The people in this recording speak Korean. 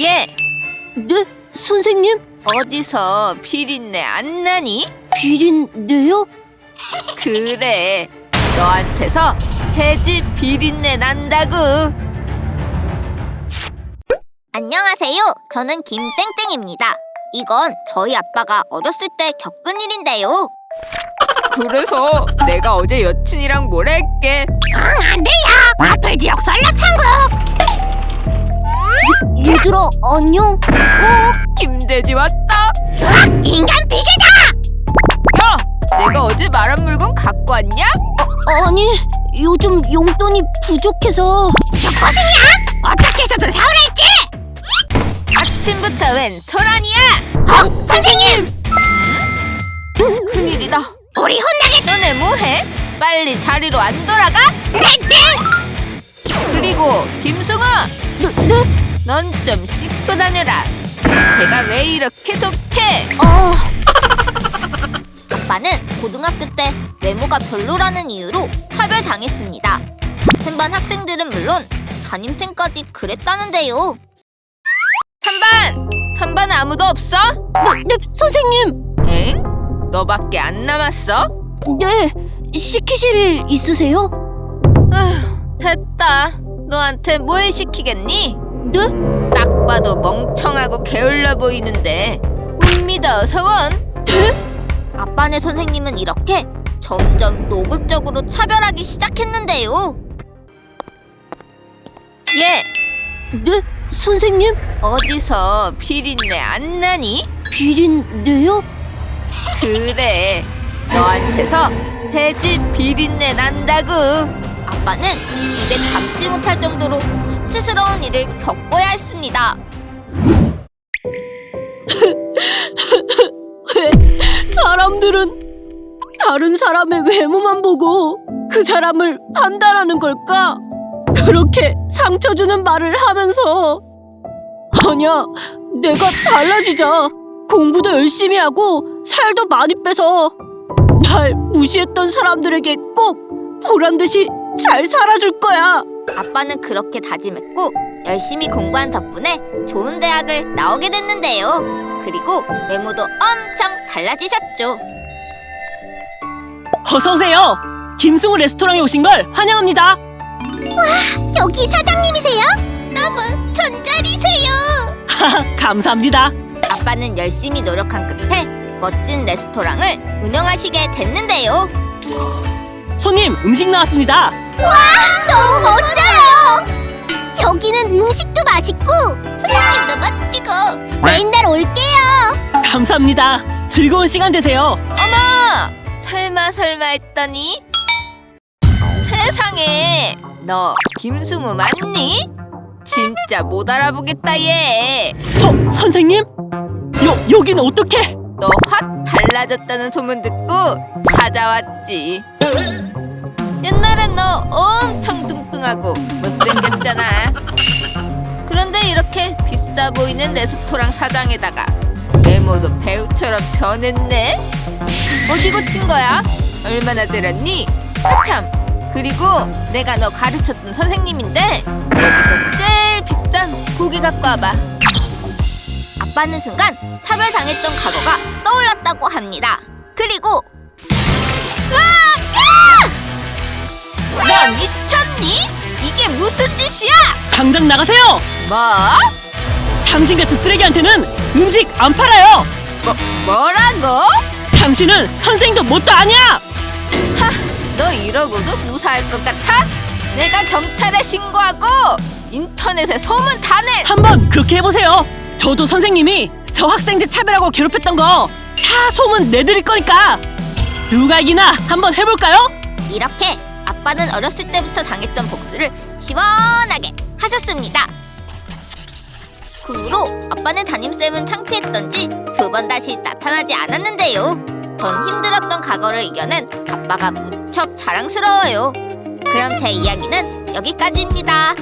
예, 네, 선생님? 어디서 비린내 안 나니? 비린내요? 그래, 너한테서 돼지 비린내 난다고. 안녕하세요. 저는 김땡땡입니다. 이건 저희 아빠가 어렸을 때 겪은 일인데요. 그래서 내가 어제 여친이랑 뭘 했게? 안 돼요! 와플 지역 썰라 천국! 얘들아, 안녕? 어, 김돼지 왔다. 인간 비계다! 야, 내가 어제 말한 물건 갖고 왔냐? 아니, 요즘 용돈이 부족해서 죽고싶냐? 어떻게 해서든 사오랄지! 아침부터 웬 소란이야? 어, 선생님! 큰일이다. 우리 혼나게 너네 뭐해? 빨리 자리로 안 돌아가? 땡땡! 그리고 김승우, 네, 네? 넌 좀 씻고 다녀라. 걔가 왜 이렇게 독해? 아, 아빠는 고등학교 때 외모가 별로라는 이유로 차별당했습니다. 같은 반 학생들은 물론 담임생까지 그랬다는데요. 3반! 3반은 아무도 없어? 네, 네, 선생님! 엥? 너밖에 안 남았어? 네, 시키실 일 있으세요? 아휴, 됐다. 너한테 뭘 시키겠니? 네? 딱 봐도 멍청하고 게을러 보이는데 못 믿어 서원 아빠네 선생님은 이렇게 점점 노골적으로 차별하기 시작했는데요. 얘 네, 선생님? 어디서 비린내 안 나니? 비린내요? 그래 너한테서 돼지 비린내 난다고 아빠는 입에 담지 못할 정도로 수치스러운 일을 겪어야 했습니다. 왜 사람들은 다른 사람의 외모만 보고 그 사람을 판단하는 걸까? 그렇게 상처 주는 말을 하면서 아니야 내가 달라지자 공부도 열심히 하고 살도 많이 빼서 날 무시했던 사람들에게 꼭 보란 듯이 잘 살아줄 거야 아빠는 그렇게 다짐했고 열심히 공부한 덕분에 좋은 대학을 나오게 됐는데요. 그리고 외모도 엄청 달라지셨죠. 어서 오세요 김승우 레스토랑에 오신 걸 환영합니다 여기 사장님이세요? 너무 존잘이세요. 감사합니다 아빠는 열심히 노력한 끝에 멋진 레스토랑을 운영하시게 됐는데요. 손님 음식 나왔습니다 너무 멋져요. 여기는 음식도 맛있고 사장님도 멋지고 맨날 올게요. 감사합니다 즐거운 시간 되세요 어머 설마 설마 했더니 세상에 너 김승우 맞니? 진짜 못 알아보겠다 얘. 서, 선생님? 여, 여긴 어떻게? 너 확 달라졌다는 소문 듣고 찾아왔지. 옛날엔 너 엄청 뚱뚱하고 못생겼잖아. 그런데 이렇게 비싸 보이는 레스토랑 사장에다가 외모도 배우처럼 변했네. 어디 고친 거야? 얼마나 들었니? 아참. 그리고 내가 너 가르쳤던 선생님인데 여기서 제일 비싼 고기 갖고 와봐. 아빠는 순간 차별당했던 과거가 떠올랐다고 합니다. 그리고 미쳤니? 이게 무슨 짓이야? 당장 나가세요! 뭐? 당신 같은 쓰레기한테는 음식 안 팔아요! 뭐 뭐라고? 당신은 선생도 뭣도 아니야! 하, 너 이러고도 무사할 것 같아? 내가 경찰에 신고하고 인터넷에 소문 다 내. 한번 그렇게 해보세요! 저도 선생님이 저 학생들 차별하고 괴롭혔던 거 다 소문 내드릴 거니까! 누가 이기나 한번 해볼까요? 이렇게 아빠는 어렸을 때부터 당했던 복수를 시원하게 하셨습니다. 그 후로 아빠는 담임쌤은 창피했던지 두 번 다시 나타나지 않았는데요. 전 힘들었던 과거를 이겨낸 아빠가 무척 자랑스러워요. 그럼 제 이야기는 여기까지입니다.